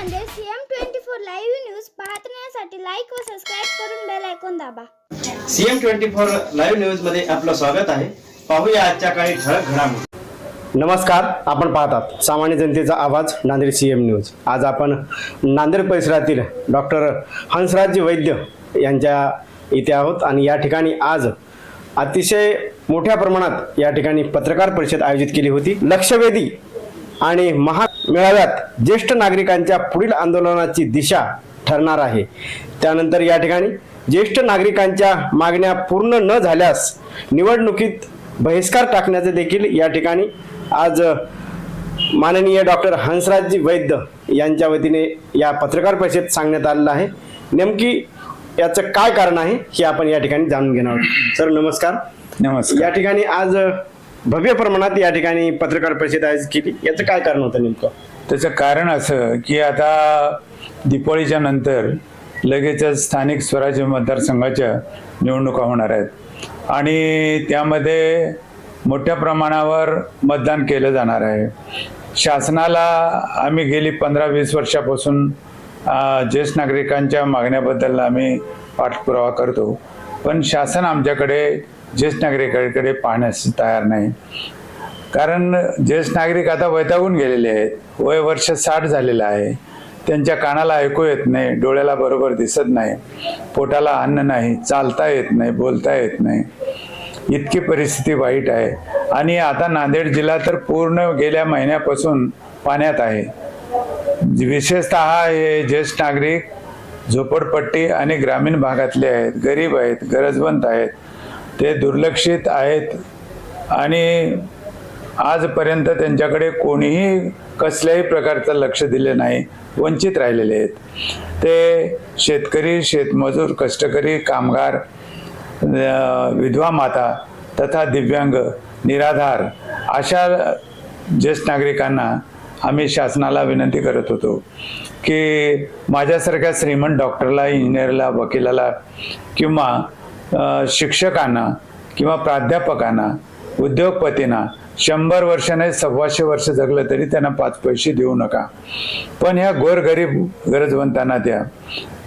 Nanded CM twenty four live news पाहण्यासाठी like व subscribe करून बेल ऐकून दाबा. सीएम ट्वेंटी फोर लाईव्ह न्यूजमध्ये आपलं स्वागत आहे. पाहूया आजच्या काही ठळक घडामोडी. नमस्कार आपण पाहतात सामान्य जनतेचा आवाज नांदेड सी एम न्यूज आज आपण नांदेड परिसरातील डॉक्टर हंसराज वैद्य यांच्या इथे आहोत आणि या ठिकाणी आज अतिशय मोठ्या प्रमाणात या ठिकाणी पत्रकार परिषद आयोजित केली होती. लक्षवेधी आणि महा मेळाव्यात ज्येष्ठ नागरिकांच्या पुढील आंदोलनाची दिशा ठरणार आहे. त्यानंतर या ठिकाणी ज्येष्ठ नागरिकांच्या मागण्या पूर्ण न झाल्यास निवडणुकीत बहिष्कार टाकण्याचे देखील या ठिकाणी आज माननीय डॉक्टर हंसराजजी वैद्य यांच्या वतीने या पत्रकार परिषदेत सांगण्यात आलेलं आहे. नेमकी याचं काय कारण आहे हे आपण या ठिकाणी जाणून घेणार आहोत. सर नमस्कार. नमस्कार. या ठिकाणी आज भव्य प्रमाणात या ठिकाणी पत्रकार परिषद आयोजित केली. याचं काय कारण होतं नेमकं? त्याचं कारण असं की आता दिपाळीच्या नंतर लगेचच स्थानिक स्वराज्य मतदारसंघाच्या निवडणुका होणार आहेत. आणि त्यामध्ये मोठ्या प्रमाणावर मतदान केलं जाणार आहे. शासनाला आम्ही गेली पंधरा वीस वर्षापासून ज्येष्ठ नागरिकांच्या मागण्याबद्दल आम्ही पाठपुरावा करतो. पण शासन आमच्याकडे ज्येष्ठ नागरिकांकडे पाहण्यास तयार नाही. कारण ज्येष्ठ नागरिक आता वैतागून गेलेले आहेत. वय वर्ष साठ झालेलं आहे. त्यांच्या कानाला ऐकू येत नाही डोळ्याला बरोबर दिसत नाही पोटाला अन्न नाही चालता येत नाही बोलता येत नाही. इतकी परिस्थिती वाईट आहे. आणि आता नांदेड जिल्हा तर पूर्ण गेल्या महिन्यापासून पाण्यात आहे. विशेषतः हे ज्येष्ठ नागरिक झोपडपट्टी आणि ग्रामीण भागातले आहेत. गरीब आहेत गरजवंत आहेत. ते दुर्लक्षित आहेत. आणि आजपर्यंत त्यांच्याकडे कोणीही कसल्याही प्रकारचं लक्ष दिले नाही वंचित राहिलेले आहेत. ते शेतकरी शेतमजूर कष्टकरी कामगार विधवा माता तथा दिव्यांग निराधार अशा ज्येष्ठ नागरिकांना आम्ही शासनाला विनंती करत होतो की माझ्यासारख्या श्रीमंत डॉक्टरला इंजिनियरला वकिलाला किंवा शिक्षकांना किंवा प्राध्यापकांना उद्योगपतींना शंभर वर्ष नाही सव्वाशे वर्ष जगलं तरी त्यांना पाच पैसे देऊ नका. पण ह्या गोरगरीब गरजवंतांना द्या.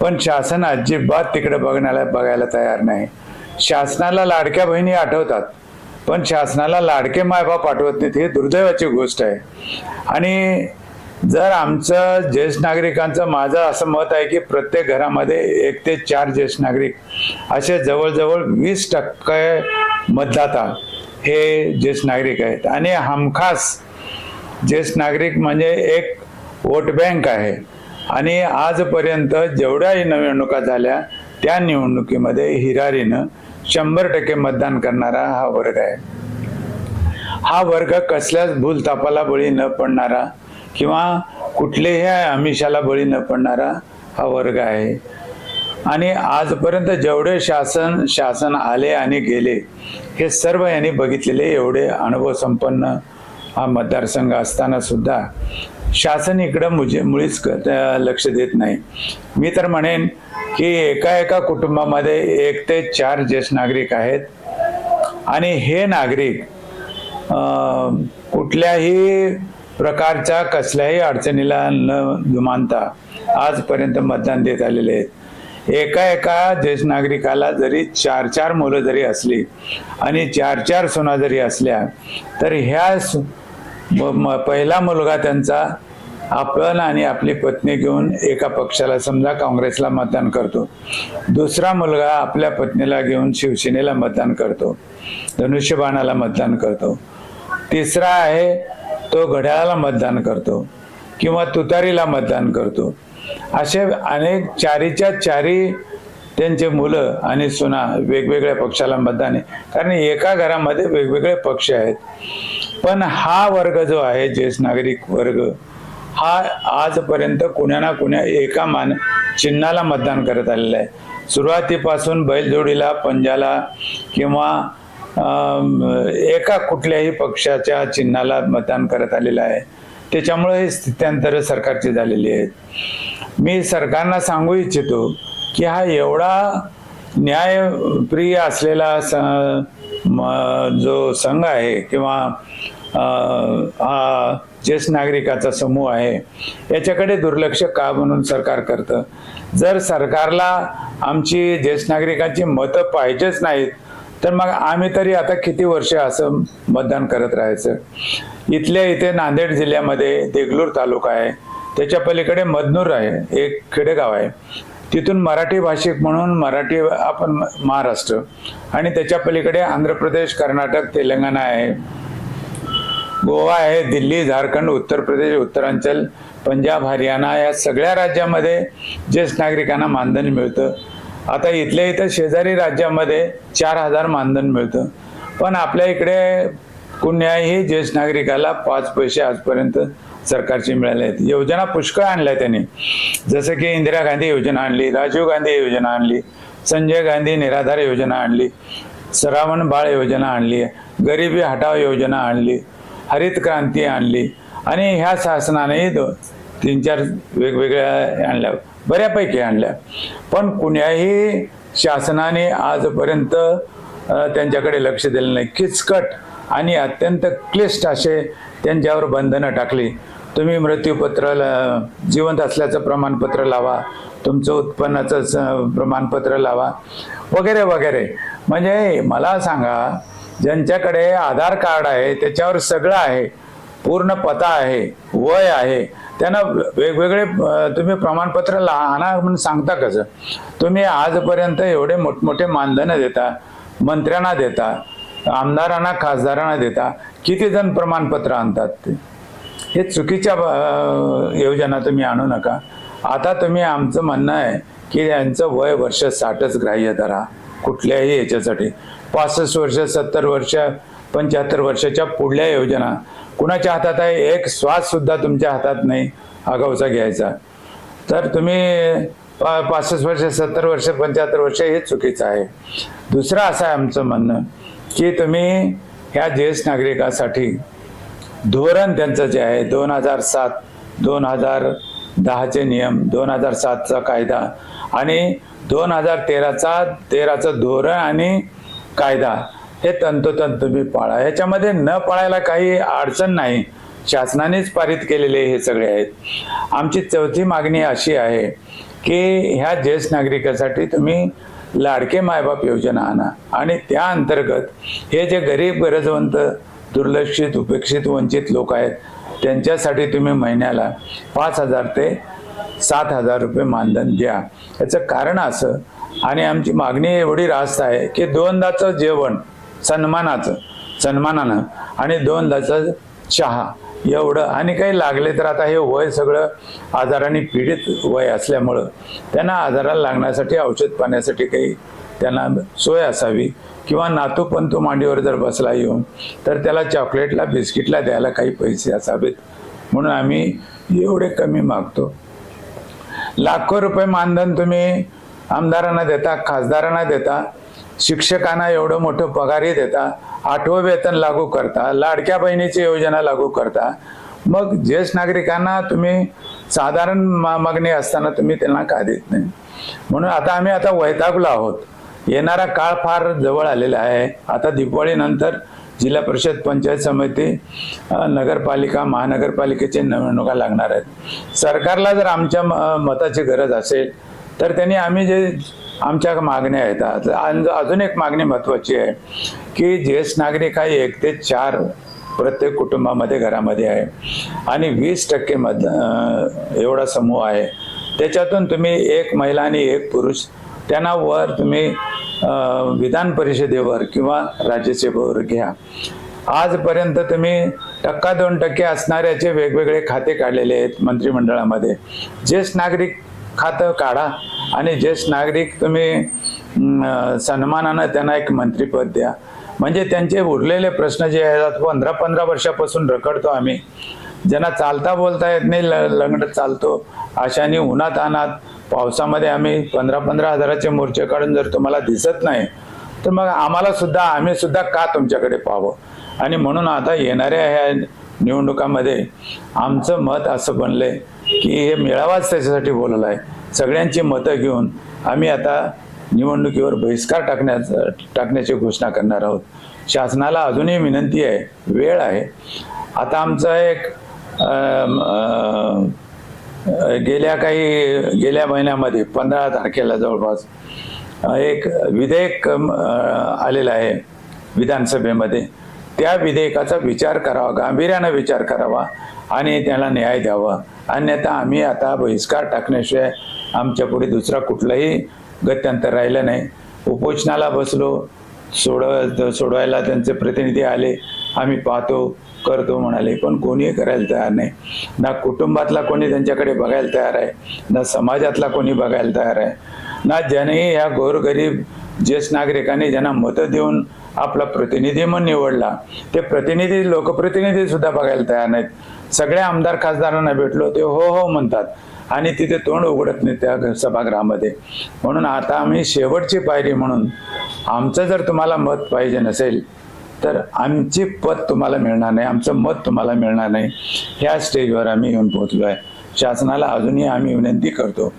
पण शासन अजिबात तिकडे बघण्याला बघायला तयार नाही. शासनाला लाडक्या बहिणी आठवतात. पण शासनाला लाडके मायबाप आठवत नाहीत हे दुर्दैवाची गोष्ट आहे. आणि जर आमचं ज्येष्ठ नागरिकांचं माझं असं मत आहे की प्रत्येक घरामध्ये एक ते चार ज्येष्ठ नागरिक असे जवळजवळ वीस टक्के मतदाता हे ज्येष्ठ नागरिक आहेत. आणि हमखास ज्येष्ठ नागरिक म्हणजे एक वोट बँक आहे. आणि आजपर्यंत जेवढ्याही निवडणुका झाल्या त्या निवडणुकीमध्ये हिरारीनं शंभर टक्के मतदान करणारा हा वर्ग आहे. हा वर्ग कसल्याच भूलतापाला बळी न पडणारा किंवा कुठल्याही आमिषाला बळी न पडणारा हा वर्ग आहे. आणि आजपर्यंत जेवढे शासन शासन आले आणि गेले हे सर्व यांनी बघितलेले एवढे अनुभव संपन्न हा मतदारसंघ असताना सुद्धा शासन इकडं मुझे मुळीच क- लक्ष देत नाही. मी तर म्हणेन की एका एका कुटुंबामध्ये एक ते चार ज्येष्ठ नागरिक आहेत. आणि हे नागरिक कुठल्याही प्रकारच्या कसल्याही अडचणीला न जुमानता आजपर्यंत मतदान देत आलेले आहेत. एका एका ज्येष्ठ नागरिकाला जरी चार चार मुलं जरी असली आणि चार चार सुना जरी असल्या तर ह्या सु- म- म- पहिला मुलगा त्यांचा आपण आणि आपली पत्नी घेऊन एका पक्षाला समजा काँग्रेसला मतदान करतो. दुसरा मुलगा आपल्या पत्नीला घेऊन शिवसेनेला मतदान करतो. धनुष्यबाणाला मतदान करतो. तिसरा आहे तो घड्याळाला मतदान करतो किंवा तुतारीला मतदान करतो. असे अनेक चारीच्या चारी त्यांचे मुलं आणि सुना वेगवेगळ्या पक्षाला मतदान आहे. कारण एका घरामध्ये वेगवेगळे पक्ष आहेत. पण हा वर्ग जो आहे ज्येष्ठ नागरिक वर्ग हा आजपर्यंत कुण्या ना कुण्या एका मान चिन्हाला मतदान करत आलेला आहे. सुरुवातीपासून बैलजोडीला पंजाला किंवा एका कुठल्याही पक्षाच्या चिन्हाला मतदान करत आलेलं आहे. त्याच्यामुळे हे स्थित्यांतर सरकारची झालेली आहेत. मी सरकारना सांगू इच्छितो की हा एवढा न्यायप्रिय असलेला स- म- जो संघ आहे किंवा हा ज्येष्ठ नागरिकाचा समूह आहे याच्याकडे दुर्लक्ष का म्हणून सरकार करतं? जर सरकारला आमची ज्येष्ठ नागरिकांची मतं पाहिजेच नाहीत तर मग आम्ही तरी आता किती वर्ष असं मतदान करत राहायचं. इथल्या इथे नांदेड जिल्ह्यामध्ये देगलूर तालुका आहे. त्याच्या पलीकडे मदनूर आहे एक खेडेगाव आहे. तिथून मराठी भाषिक म्हणून मराठी आपण म- महाराष्ट्र आणि त्याच्या पलीकडे आंध्र प्रदेश कर्नाटक तेलंगणा आहे. गोवा आहे दिल्ली झारखंड उत्तर प्रदेश उत्तरांचल पंजाब हरियाणा या सगळ्या राज्यामध्ये ज्येष्ठ नागरिकांना मानधन मिळतं. आता इथल्या इथं शेजारी राज्यामध्ये चार हजार मानधन मिळतं. पण आपल्या इकडे कुण्याही ज्येष्ठ नागरिकाला पाच पैसे आजपर्यंत सरकारचे मिळाले आहेत. योजना पुष्कळ आणल्या त्यांनी. जसं की इंदिरा गांधी योजना आणली राजीव गांधी योजना आणली संजय गांधी निराधार योजना आणली श्रावण बाळ योजना आणली गरिबी हटाव योजना आणली हरित क्रांती आणली आणि ह्या शासनाने दोन तीन चार वेगवेगळ्या आणल्या. बऱ्यापैकी आणल्या. पण कुण्याही शासनाने आजपर्यंत त्यांच्याकडे लक्ष दिलं नाही. किचकट आणि अत्यंत क्लिष्ट असे त्यांच्यावर बंधनं टाकली. तुम्ही मृत्यूपत्र जिवंत असल्याचं प्रमाणपत्र लावा. तुमचं उत्पन्नाचं स- प्रमाणपत्र लावा. वगैरे वगैरे. म्हणजे मला सांगा ज्यांच्याकडे आधार कार्ड आहे त्याच्यावर सगळं आहे. पूर्ण पता आहे वय आहे त्यांना वेगवेगळे तुम्ही प्रमाणपत्र ला- आणा म्हणून सांगता कसं? तुम्ही आजपर्यंत एवढे मोठमोठे मानधनं देता मंत्र्यांना देता आमदारांना खासदारांना देता किती जण प्रमाणपत्र आणतात ते? हे चुकीच्या योजना तुम्ही आणू नका. आता तुम्ही आमचं म्हणणं आहे की यांचं वय वर्ष साठच ग्राह्य धरा कुठल्याही याच्यासाठी. पासष्ट वर्ष सत्तर वर्ष पंच्याहत्तर वर्षाच्या पुढल्या योजना. कुणाच्या हातात आहे? एक श्वास सुद्धा तुमच्या हातात नाही आगाऊचा घ्यायचा. तर तुम्ही पा पासष्ट वर्ष सत्तर वर्ष पंच्याहत्तर वर्ष हे चुकीचं आहे. दुसरं असं आहे आमचं म्हणणं की तुम्ही ह्या ज्येष्ठ नागरिकासाठी धोरण त्यांचं जे आहे दोन हजार सात दोन हजार दहाचे नियम दोन हजार सातचा कायदा आणि दोन हजार तेराचा तेराचं धोरण आणि कायदा हे तंतोतंत बी पाळा. ह्याच्यामध्ये न पाळायला काही अडचण नाही. शासनानेच पारित केलेले हे सगळे आहेत. आमची चौथी मागणी अशी आहे की ह्या ज्येष्ठ नागरिकासाठी तुम्ही लाडके मायबाप योजना आणा. आणि त्या अंतर्गत हे जे गरीब गरजवंत दुर्लक्षित उपेक्षित वंचित लोक आहेत त्यांच्यासाठी तुम्ही महिन्याला पाच हजार ते सात हजार रुपये मानधन द्या. याचं कारण असं. आणि आमची मागणी एवढी रास्त आहे की दोनदाचं जेवण सन्मानाचं सन्मानानं. आणि दोनदाचं चहा. एवढं. आणि काही लागले तर आता हे वय सगळं आजाराने पीडित वय असल्यामुळं त्यांना आजाराला लागण्यासाठी औषध पाण्यासाठी काही त्यांना सोय असावी. किंवा नातू पंतू मांडीवर जर बसला येऊन तर त्याला चॉकलेटला बिस्किटला द्यायला काही पैसे असावेत. म्हणून आम्ही एवढे कमी मागतो. लाखो रुपये मानधन तुम्ही आमदारांना देता खासदारांना देता. शिक्षकांना एवढं मोठं पगारही देता आठवं वेतन लागू करता लाडक्या बहिणीची योजना लागू करता. मग ज्येष्ठ नागरिकांना तुम्ही साधारण मा- मागणी असताना तुम्ही त्यांना का देत नाही? म्हणून आता आम्ही आता वैतागलो आहोत. येणारा काळ फार जवळ आलेला आहे. आता दिवाळीनंतर जिल्हा परिषद पंचायत समिती नगरपालिका महानगरपालिकेचे निवडणुका लागणार आहेत. सरकारला जर आमच्या म- मताची गरज असेल तर त्यांनी आम्ही जे आमच्या मागण्या आहेत. अजून एक मागणी महत्वाची आहे की ज्येष्ठ नागरिक हा एक ते चार प्रत्येक कुटुंबामध्ये घरामध्ये आहे. आणि वीस टक्के मध एवढा समूह आहे. त्याच्यातून तुम्ही एक महिला आणि एक पुरुष त्यांना वर तुम्ही विधान परिषदेवर किंवा राज्यसभेवर घ्या. आजपर्यंत तुम्ही टक्का दोन टक्के असणाऱ्याचे वेगवेगळे खाते काढलेले आहेत मंत्रिमंडळामध्ये. ज्येष्ठ नागरिक खातं काढा आणि ज्येष्ठ नागरिक तुम्ही सन्मानानं त्यांना एक मंत्रीपद द्या. म्हणजे त्यांचे उरलेले प्रश्न जे आहेत पंधरा पंधरा वर्षापासून रखडतो आम्ही. ज्यांना चालता बोलता येत नाही ल- लंगडत चालतो. अशाने उन्हात अनात पावसामध्ये आम्ही पंधरा पंधरा हजाराचे मोर्चे काढून जर तुम्हाला दिसत नाही तर मग आम्हाला सुद्धा आम्ही सुद्धा का तुमच्याकडे पाहावं आणि म्हणून आता येणाऱ्या ह्या निवडणुकामध्ये आमचं मत असं बनलंय. की हे मेळावाच त्याच्यासाठी बोलला आहे. सगळ्यांची मतं घेऊन आम्ही आता निवडणुकीवर बहिष्कार टाकण्याचा टाकण्याची घोषणा करणार आहोत. शासनाला अजूनही विनंती आहे वेळ आहे. आता आमचं एक गेल्या काही गेल्या महिन्यामध्ये पंधरा तारखेला जवळपास एक विधेयक आलेलं आहे विधानसभेमध्ये. त्या विधेयकाचा विचार करावा गांभीर्यानं विचार करावा आणि त्याला न्याय द्यावा. अन्यथा आम्ही आता बहिष्कार टाकण्याशिवाय आमच्या पुढे दुसरा कुठलाही गत्यंतर राहिलं नाही. उपोषणाला बसलो सोडव सोडवायला त्यांचे प्रतिनिधी आले आम्ही पाहतो करतो म्हणाले पण कोणीही करायला तयार नाही. ना कुटुंबातला कोणी त्यांच्याकडे बघायला तयार आहे ना समाजातला कोणी बघायला तयार आहे. ना ज्यांनी ह्या गोरगरीब ज्येष्ठ नागरिकांनी ज्यांना मतं देऊन आपला प्रतिनिधी म्हणून निवडला. ते प्रतिनिधी लोकप्रतिनिधी सुद्धा बघायला तयार नाहीत. सगळ्या आमदार खासदारांना भेटलो ते हो हो म्हणतात. आणि तिथे तोंड उघडत नाही त्या घ- सभागृहामध्ये. म्हणून आता आम्ही शेवटची पायरी म्हणून आमचं जर तुम्हाला मत पाहिजे नसेल तर आमची पद तुम्हाला मिळणार नाही आमचं मत तुम्हाला मिळणार नाही ह्या स्टेजवर आम्ही येऊन पोहोचलो आहे शासनाला अजूनही आम्ही विनंती करतो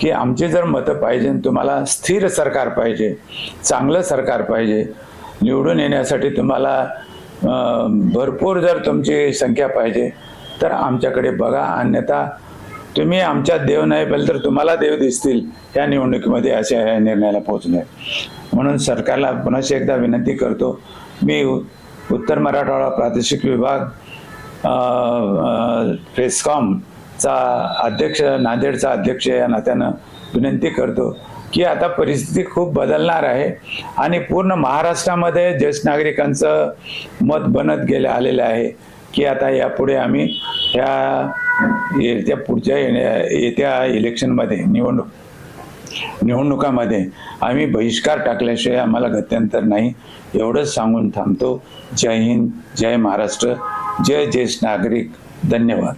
की आमची जर मतं पाहिजे तुम्हाला स्थिर सरकार पाहिजे चांगलं सरकार पाहिजे निवडून येण्यासाठी तुम्हाला भरपूर जर तुमची संख्या पाहिजे तर आमच्याकडे बघा. अन्यथा तुम्ही आमच्यात देव नाही पाहिजे तर तुम्हाला देव दिसतील या निवडणुकीमध्ये अशा या निर्णयाला पोहोचलोय म्हणून सरकारला पुन्हा एकदा विनंती करतो मी उत्तर मराठवाडा प्रादेशिक विभाग फेस्कॉमचा अध्यक्ष नांदेडचा अध्यक्ष या नात्यानं विनंती करतो. की आता परिस्थिती खूप बदलणार आहे. आणि पूर्ण महाराष्ट्रामध्ये ज्येष्ठ नागरिकांचं मत बनत गेले आलेलं आहे की आता यापुढे आम्ही ह्या येत्या पुढच्या येण्या- येत्या इलेक्शनमध्ये निवडणूक निवडणुकामध्ये आम्ही बहिष्कार टाकल्याशिवाय आम्हाला गत्यंतर नाही. एवढंच सांगून थांबतो. जय हिंद जय महाराष्ट्र जय ज्येष्ठ नागरिक. धन्यवाद.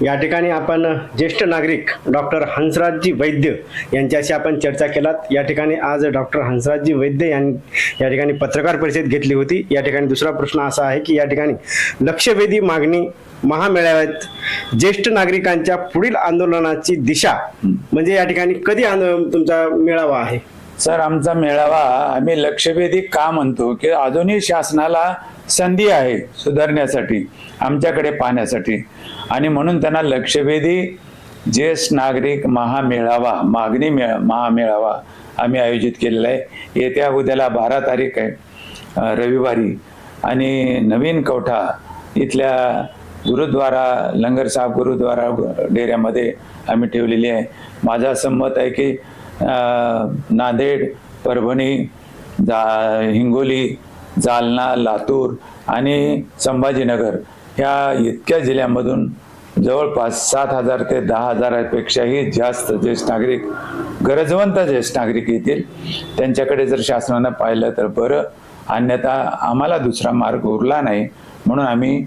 या ठिकाणी आपण ज्येष्ठ नागरिक डॉक्टर हंसराजजी वैद्य यांच्याशी आपण चर्चा केलात. या ठिकाणी आज डॉक्टर हंसराजजी वैद्य यां या ठिकाणी पत्रकार परिषद घेतली होती. या ठिकाणी दुसरा प्रश्न असा आहे की या ठिकाणी लक्षवेधी मागणी महामेळाव्यात ज्येष्ठ नागरिकांच्या पुढील आंदोलनाची दिशा म्हणजे या ठिकाणी कधी आंदोलन तुमचा मेळावा आहे? सर आमचा मेळावा आम्ही लक्षवेधी का म्हणतो? की अजूनही शासनाला संधी आहे सुधारण्यासाठी आमच्याकडे पाहण्यासाठी. आणि म्हणून त्यांना लक्षवेधी ज्येष्ठ नागरिक महामेळावा मागणी मेळ महामेळावा आम्ही आयोजित केलेला आहे. येत्या उद्याला बारा तारीख आहे रविवारी. आणि नवीन कवठा इथल्या गुरुद्वारा लंगर साहेब गुरुद्वारा डेऱ्यामध्ये आम्ही ठेवलेली आहे. माझं असं मत आहे की नांदेड परभणी जा हिंगोली जालना लातूर आणि संभाजीनगर ह्या इतक्या जिल्ह्यामधून जवळपास सात हजार ते दहा हजारापेक्षाही जास्त ज्येष्ठ नागरिक गरजवंत ज्येष्ठ नागरिक येतील. त्यांच्याकडे जर शासनानं पाहिलं तर बरं. अन्यथा आम्हाला दुसरा मार्ग उरला नाही. म्हणून आम्ही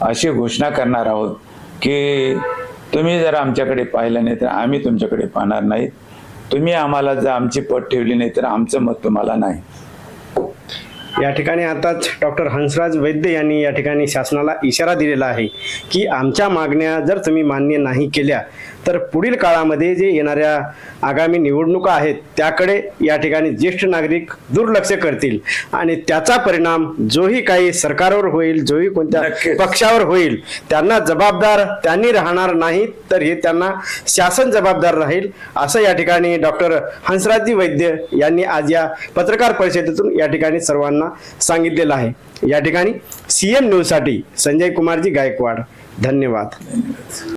अशी घोषणा करणार आहोत की तुम्ही जर आमच्याकडे पाहिलं नाही तर आम्ही तुमच्याकडे पाहणार नाहीत तुम्ही आम्हाला जर आमची पट ठेवली नाही तर आमचं मत तुम्हाला नाही. या ठिकाणी आताच डॉक्टर हंसराज वैद्य यांनी या ठिकाणी शासनाला इशारा दिलेला आहे की आमच्या मागण्या जर तुम्ही मान्य नाही केल्या तर पुढील काळामध्ये जे येणाऱ्या आगामी निवडणुका आहेत त्याकडे या ठिकाणी ज्येष्ठ नागरिक दुर्लक्ष करतील. आणि त्याचा परिणाम जोही काही सरकारवर होईल जोही कोणत्या. पक्षावर होईल त्यांना जबाबदार त्यांनी राहणार नाही तर हे त्यांना शासन जबाबदार राहील असं या ठिकाणी डॉक्टर हंसराजजी वैद्य यांनी आज या पत्रकार परिषदेतून या ठिकाणी सर्वांना सांगितलेलं आहे. या ठिकाणी सीएम न्यूजसाठी संजय कुमारजी गायकवाड. धन्यवाद.